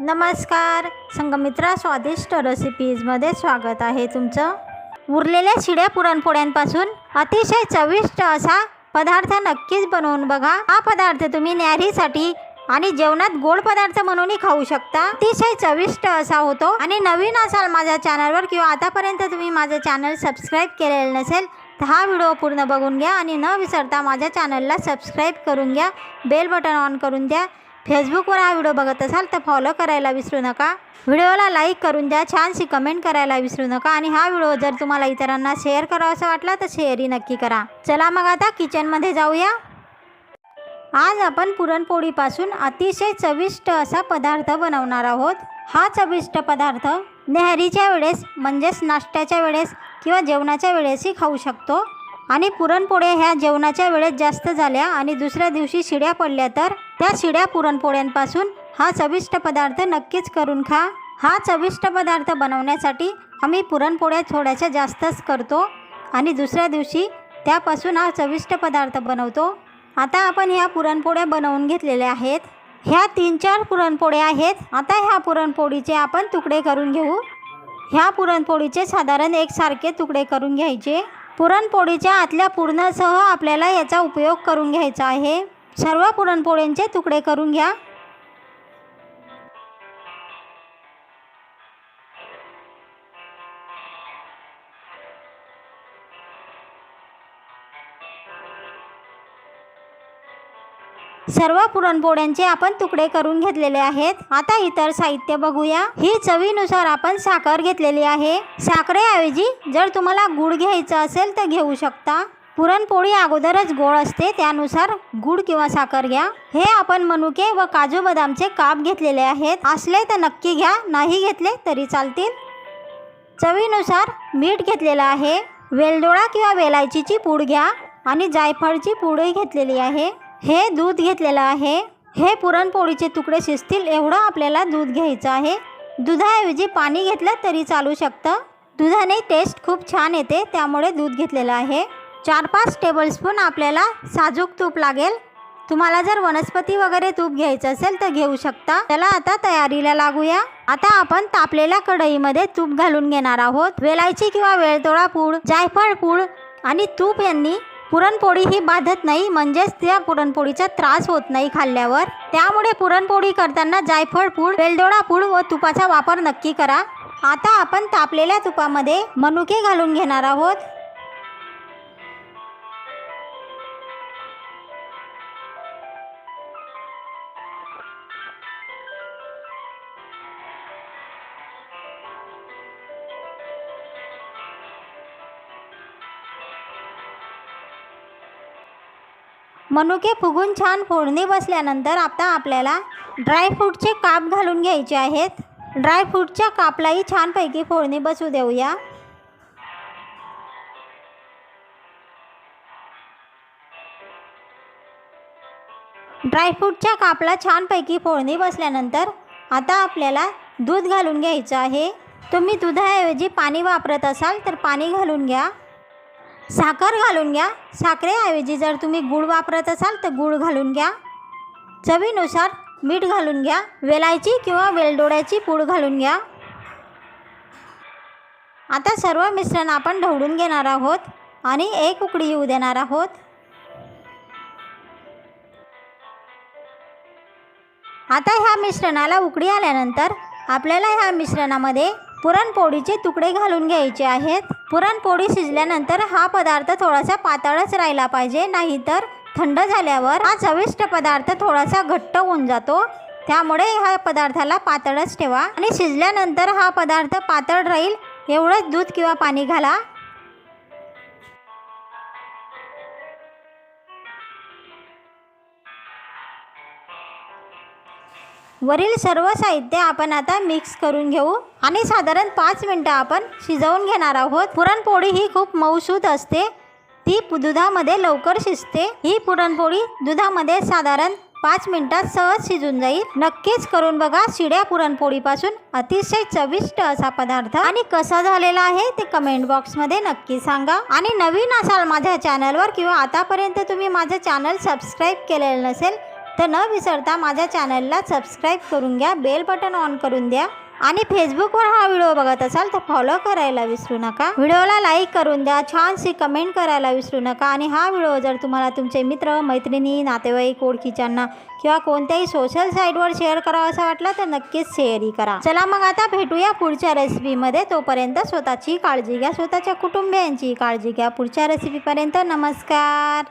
नमस्कार. संगमित्रा स्वादिष्ट रेसिपीजमध्ये स्वागत आहे तुमचं. उरलेल्या शिड्या पुरणपोळ्यांपासून अतिशय चविष्ट असा पदार्थ नक्कीच बनवून बघा. हा पदार्थ तुम्ही न्यारीसाठी आणि जेवणात गोड पदार्थ म्हणूनही खाऊ शकता. अतिशय चविष्ट असा होतो. आणि नवीन असाल माझ्या चॅनलवर किंवा आतापर्यंत तुम्ही माझं चॅनल सबस्क्राईब केलेलं नसेल तर हा व्हिडिओ पूर्ण बघून घ्या आणि न विसरता माझ्या चॅनलला सबस्क्राईब करून घ्या. बेल बटन ऑन करून द्या. फेसबुकवर हा व्हिडिओ बघत असाल तर फॉलो करायला विसरू नका. व्हिडिओला लाईक करून द्या छानशी कमेंट करायला विसरू नका आणि हा व्हिडिओ जर तुम्हाला इतरांना शेअर करावासा वाटला तर शेअरही नक्की करा. चला मग आता किचनमध्ये जाऊया. आज आपण पुरणपोळीपासून अतिशय चविष्ट असा पदार्थ बनवणार आहोत. हा चविष्ट पदार्थ नेहरीच्या वेळेस म्हणजेच नाश्त्याच्या वेळेस किंवा जेवणाच्या वेळेसही खाऊ शकतो. आणि पुरणपोळ्या ह्या जेवणाच्या वेळेत जास्त झाल्या आणि दुसऱ्या दिवशी शिड्या पडल्या तर त्या शिड्या पुरणपोळ्यांपासून हा चविष्ट पदार्थ नक्कीच करून खा. हा चविष्ट पदार्थ बनवण्यासाठी आम्ही पुरणपोळ्या थोड्याशा जास्तच करतो आणि दुसऱ्या दिवशी त्यापासून हा चविष्ट पदार्थ बनवतो. आता आपण ह्या पुरणपोळ्या बनवून घेतलेल्या आहेत. ह्या तीन चार पुरणपोळ्या आहेत. आता ह्या पुरणपोळीचे आपण तुकडे करून घेऊ. ह्या पुरणपोळीचे साधारण एकसारखे तुकडे करून घ्यायचे. पुरणपोळीच्या आतल्या पूर्णासह आपल्याला याचा उपयोग करून घ्यायचा आहे. सर्व पुरणपोळ्यांचे तुकडे करून घ्या. सर्व पुरणपोळ्यांचे आपण तुकडे करून घेतलेले आहेत. आता इतर साहित्य बघूया. ही चवीनुसार आपण साखर घेतलेली आहे. साखरेऐवजी जर तुम्हाला गुळ घ्यायचं असेल तर घेऊ शकता. पुरणपोळी अगोदरच गोड असते त्यानुसार गुळ किंवा साखर घ्या. हे आपण मनुके व काजू बदामचे काप घेतलेले आहेत. असले तर नक्की घ्या नाही घेतले तरी चालतील. चवीनुसार मीठ घेतलेलं आहे. वेलदोळा किंवा वेलायचीची पूड घ्या आणि जायफळची पूडही घेतलेली आहे. हे दूध घेतलेलं आहे. हे पुरणपोळीचे तुकडे शिजतील एवढं आपल्याला दूध घ्यायचं आहे. दुधाऐवजी पाणी घेतलं तरी चालू शकतं. दुधाने टेस्ट खूप छान येते त्यामुळे दूध घेतलेलं आहे. चार पाच टेबलस्पून आपल्याला साजूक तूप लागेल. तुम्हाला जर वनस्पती वगैरे तूप घ्यायचं असेल तर घेऊ शकता. त्याला आता तयारीला लागूया. आता आपण तापलेल्या कढईमध्ये तूप घालून घेणार आहोत. वेलायची किंवा वेलदोळा पूड जायफळ पूड आणि तूप यांनी पुरणपोळी ही बाधत नाही म्हणजेच त्या पुरणपोळीचा त्रास होत नाही खाल्ल्यावर. त्यामुळे पुरणपोळी करताना जायफळ पूड वेलदोडा पूड व तुपाचा वापर नक्की करा. आता आपण तापलेल्या तुपामध्ये मनुके घालून घेणार आहोत. मनुके फुगून छान फोडणी बसल्यानंतर आता आपल्याला ड्रायफ्रूटचे काप घालून घ्यायचे आहेत. ड्रायफ्रूटच्या कापलाही छानपैकी फोडणी बसू देऊया. ड्रायफ्रूटच्या कापला छानपैकी फोडणी बसल्यानंतर आता आपल्याला दूध घालून घ्यायचं आहे. तुम्ही दुधाऐवजी पाणी वापरत असाल तर पाणी घालून घ्या. साखर घालून घ्या. साखरेऐवजी जर तुम्ही गूळ वापरत असाल तर गूळ घालून घ्या. चवीनुसार मीठ घालून घ्या. वेलायची किंवा वेलडोळ्याची पूड घालून घ्या. आता सर्व मिश्रण आपण ढवळून घेणार आहोत आणि एक उकडी येऊ देणार आहोत. आता ह्या मिश्रणाला उकडी आल्यानंतर आपल्याला ह्या मिश्रणामध्ये पुरणपोळीचे तुकडे घालून घ्यायचे आहेत. पुरणपोळी शिजल्यानंतर हा पदार्थ थोडासा पातळच राहिला पाहिजे नाहीतर थंड झाल्यावर हा चविष्ट पदार्थ थोडासा घट्ट होऊन जातो. त्यामुळे ह्या पदार्थाला पातळच ठेवा. आणि शिजल्यानंतर हा पदार्थ पातळ राहील. एवढंच दूध किंवा पाणी घाला. वरील सर्व साहित्य आपण आता मिक्स करून घेऊ. आणि साधारण पाच मिनटं आपण शिजवून घेणार आहोत. पुरणपोळी ही खूप मऊसूत असते. ती दुधामध्ये लवकर शिजते. ही पुरणपोळी दुधामध्ये साधारण पाच मिनटात सहज शिजून जाईल. नक्कीच करून बघा शिड्या पुरणपोळीपासून. अतिशय चविष्ट असा पदार्थ. आणि कसा झालेला आहे ते कमेंट बॉक्समध्ये नक्की सांगा. आणि नवीन असाल माझ्या चॅनलवर किंवा आतापर्यंत तुम्ही माझं चॅनल सबस्क्राईब केलेलं नसेल तर न विसरता माझ्या चॅनलला सबस्क्राईब करून घ्या बेल बटन ऑन करून द्या आणि फेसबुकवर हा व्हिडिओ बघत असाल तर फॉलो करायला विसरू नका. व्हिडिओला लाईक करून द्या छानशी कमेंट करायला विसरू नका आणि हा व्हिडिओ जर तुम्हाला तुमचे मित्र मैत्रिणी नातेवाईक ओळखीच्यांना किंवा कोणत्याही सोशल साईटवर शेअर करावा असं वाटलं तर नक्कीच शेअरही करा. चला मग आता भेटूया पुढच्या रेसिपीमध्ये तोपर्यंत स्वतःची काळजी घ्या स्वतःच्या कुटुंबियांची काळजी घ्या. पुढच्या रेसिपीपर्यंत नमस्कार.